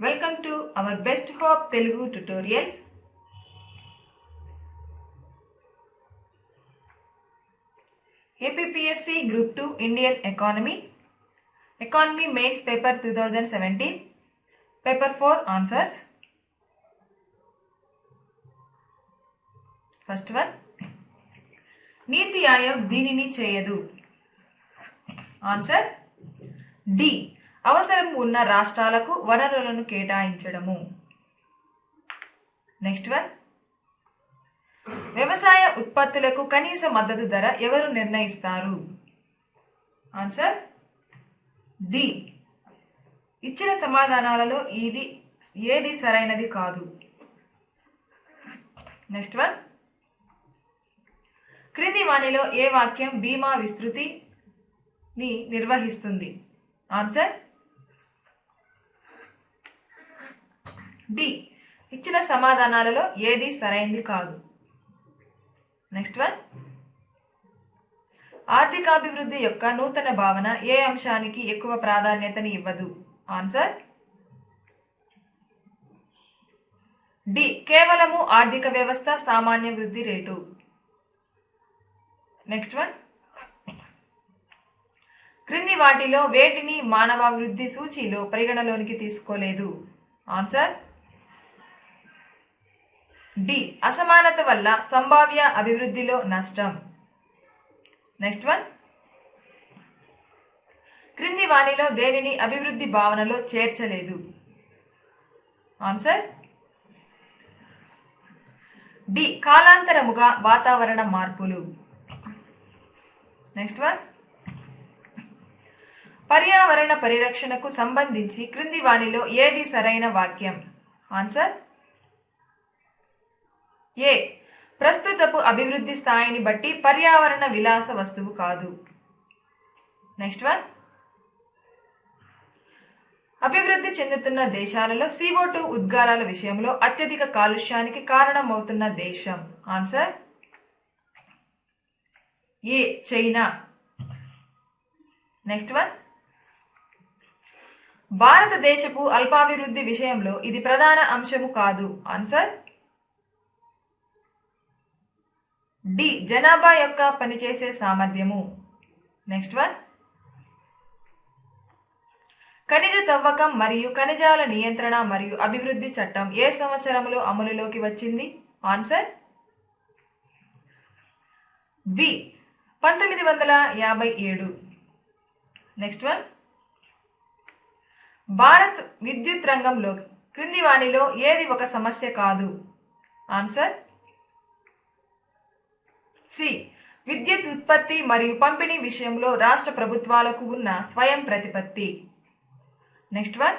Welcome to our best hope Telugu tutorials APPSC group two Indian economy economy mains paper two thousand seventeen paper four answers first one NITI Aayog దీనిని చేయదు answer D అవసరం ఉన్న రాష్ట్రాలకు వనరులను కేటాయించడము. Next one వ్యవసాయ ఉత్పత్తులకు కనీస మద్దతు ధర ఎవరు నిర్ణయిస్తారు? ఆన్సర్ డి ఇచ్చిన సమాధానాలలో ఇది ఏది సరైనది కాదు. నెక్స్ట్ వన్ క్రింది వాణిలో ఏ వాక్యం బీమా విస్తృతిని నిర్వహిస్తుంది? Answer D. ఇచ్చిన సమాధానాలలో ఏది సరైంది కాదు. Next one. ఆర్థికాభివృద్ధి యొక్క నూతన భావన ఏ అంశానికి ఎక్కువ ప్రాధాన్యతని ఇవ్వదు? ఆన్సర్. డి. కేవలము ఆర్థిక వ్యవస్థ సామాన్య వృద్ధి రేటు. Next one. క్రింది వాటిలో వేటిని మానవాభివృద్ధి సూచీలో పరిగణలోనికి తీసుకోలేదు? ఆన్సర్. డి. అసమానత వల్ల సంభావ్య అభివృద్ధిలో నష్టం. Next one. క్రింది వాణిలో దేనిని అభివృద్ధి భావనలో చేర్చలేదు? ఆన్సర్? డి. కాలాంతరముగా వాతావరణ మార్పులు. Next one. పర్యావరణ పరిరక్షణకు సంబంధించి క్రింది వాణిలో ఏది సరైన వాక్యం? ఆన్సర్? ఏ? ప్రస్తుతపు అభివృద్ధి స్థాయిని బట్టి పర్యావరణ విలాస వస్తువు కాదు. నెక్స్ట్ వన్ అభివృద్ధి చెందుతున్న దేశాలలో సిఓ టూ ఉద్గారాల విషయంలో అత్యధిక కాలుష్యానికి కారణమవుతున్న దేశం. Answer A? China. Next one భారతదేశపు అల్పాభివృద్ధి విషయంలో ఇది ప్రధాన అంశము కాదు. ఆన్సర్ డి జనాభా యొక్క పనిచేసే సామర్థ్యము. నెక్స్ట్ వన్ ఖనిజ తవ్వకం మరియు ఖనిజాల నియంత్రణ మరియు అభివృద్ధి చట్టం ఏ సంవత్సరంలో అమలులోకి వచ్చింది? ఆన్సర్ బి పంతొమ్మిది వందల యాభై ఏడు. నెక్స్ట్ వన్ భారత్ విద్యుత్ రంగంలో క్రింది వాణిలో ఏది ఒక సమస్య కాదు? Answer C. విద్యుత్ ఉత్పత్తి మరియు పంపిణీ విషయంలో రాష్ట్ర ప్రభుత్వాలకు ఉన్న స్వయం ప్రతిపత్తి. Next one.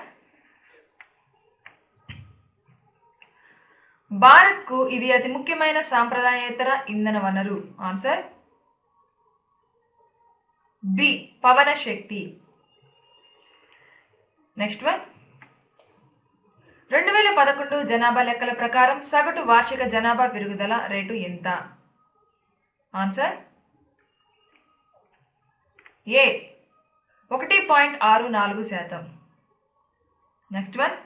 భారత్కు ఇది అతి ముఖ్యమైన సాంప్రదాయేతర ఇంధన వనరు. ఆన్సర్? బి. పవన శక్తి. Next one. రెండు వేల పదకొండు జనాభా లెక్కల ప్రకారం సగటు వార్షిక జనాభా పెరుగుదల రేటు ఎంత? ఆన్సర్? ఏ. ఒకటి పాయింట్ ఆరు నాలుగు శాతం. Next one.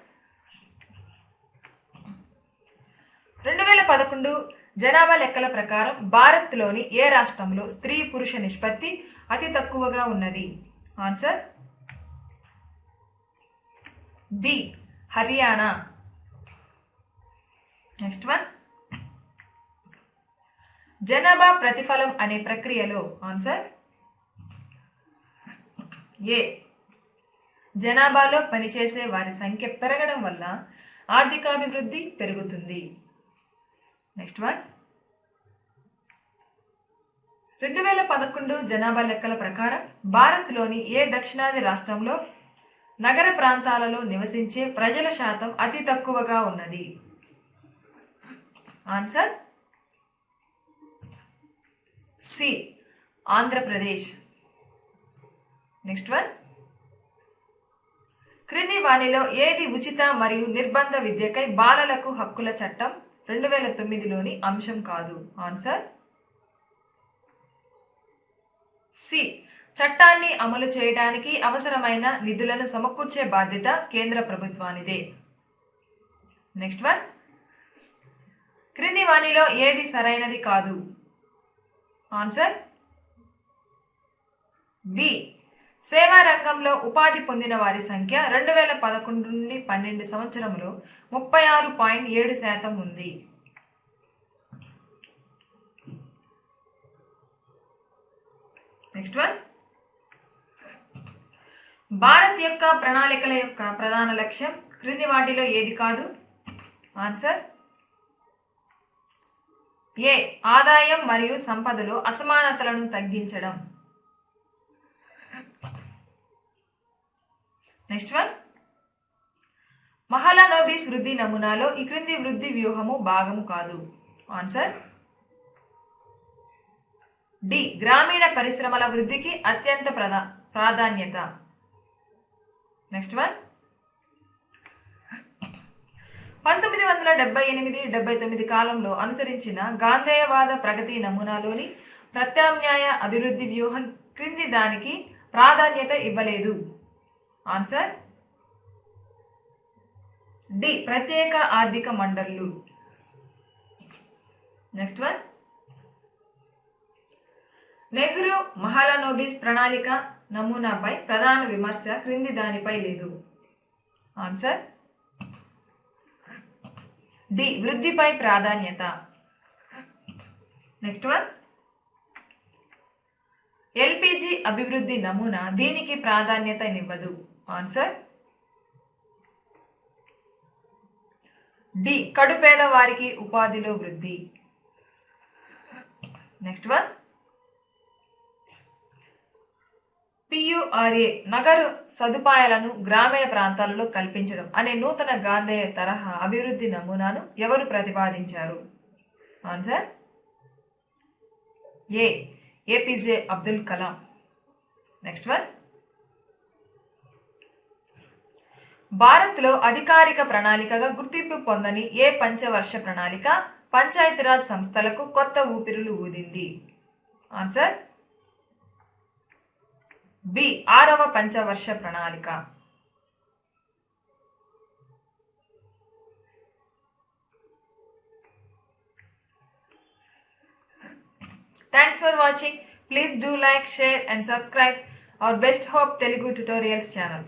రెండు వేల పదకొండు జనాభా లెక్కల ప్రకారం భారత్లోని ఏ రాష్ట్రంలో స్త్రీ పురుష నిష్పత్తి అతి తక్కువగా ఉన్నది? Answer? B. Haryana. Next one. జనాభా ప్రతిఫలం అనే ప్రక్రియలో ఆన్సర్? ఏ. జనాభాలో పనిచేసే వారి సంఖ్య పెరగడం వల్ల ఆర్థికాభివృద్ధి పెరుగుతుంది. నెక్స్ట్ వన్ రెండు వేల పదకొండు జనాభా లెక్కల ప్రకారం భారత్లోని ఏ దక్షిణాది రాష్ట్రంలో నగర ప్రాంతాలలో నివసించే ప్రజల శాతం అతి తక్కువగా ఉన్నది? Answer C Andhra Pradesh. Next one క్రింది వాణిలో ఏది ఉచిత మరియు నిర్బంధ విద్యకై బాలలకు హక్కుల చట్టం రెండు వేల తొమ్మిదిలోని అంశం కాదు? ఆన్సర్ సి చట్టాన్ని అమలు చేయడానికి అవసరమైన నిధులను సమకూర్చే బాధ్యత కేంద్ర ప్రభుత్వానిదే. నెక్స్ట్ వన్ క్రింది వాణిలో ఏది సరైనది కాదు? ఆన్సర్ బి సేవా రంగంలో ఉపాధి పొందిన వారి సంఖ్య రెండు వేల పదకొండు నుండి పన్నెండు సంవత్సరంలో ముప్పై ఆరు పాయింట్ ఏడు శాతం ఉంది. నెక్స్ట్ వన్ భారత్ యొక్క ప్రణాళికల యొక్క ప్రధాన లక్ష్యం క్రింది వాటిలో ఏది కాదు? ఆన్సర్ ఏ ఆదాయం మరియు సంపదలో అసమానతలను తగ్గించడం. నెక్స్ట్ వన్ మహలానోబిస్ వృద్ధి నమూనాలో ఈ క్రింది వృద్ధి వ్యూహము భాగము కాదు. ఆన్సర్ డి గ్రామీణ పరిశ్రమల వృద్ధికి అత్యంత ప్రధా ప్రాధాన్యత. నెక్స్ట్ వన్ పంతొమ్మిది వందల డెబ్బై ఎనిమిది డెబ్బై తొమ్మిది కాలంలో అనుసరించిన గాంధేయవాద ప్రగతి నమూనాలోని ప్రత్యామ్నాయ అభివృద్ధి వ్యూహం క్రింది దానికి ప్రాధాన్యత ఇవ్వలేదు. ఆన్సర్? డి. ప్రత్యేక ఆర్థిక మండళ్ళు. Next one. నెహ్రూ మహాలనోబిస్ ప్రణాళిక నమూనాపై ప్రధాన విమర్శ క్రింది దానిపై లేదు. ఆన్సర్? డి వృద్ధిపై ప్రాధాన్యత. నెక్స్ట్ వన్ ఎల్పిజి అభివృద్ధి నమూనా దీనికి ప్రాధాన్యతనివ్వదు. ఆన్సర్ డి కడుపేద వారికి ఉపాధిలో వృద్ధి. నెక్స్ట్ వన్ పియుఆర్ఏ నగరు సదుపాయాలను గ్రామీణ ప్రాంతాలలో కల్పించడం అనే నూతన గాంధేయ తరహా అభివృద్ధి నమూనాను ఎవరు ప్రతిపాదించారు? Answer A APJ Abdul Kalam next one భారత్లో అధికారిక ప్రణాళికగా గుర్తింపు పొందని ఏ పంచవర్ష ప్రణాళిక పంచాయతీరాజ్ సంస్థలకు కొత్త ఊపిరులు ఊదింది? ఆన్సర్ బి ఆరవ పంచవర్ష ప్రణాళిక. Thanks for watching please do like share and subscribe our best hope Telugu tutorials channel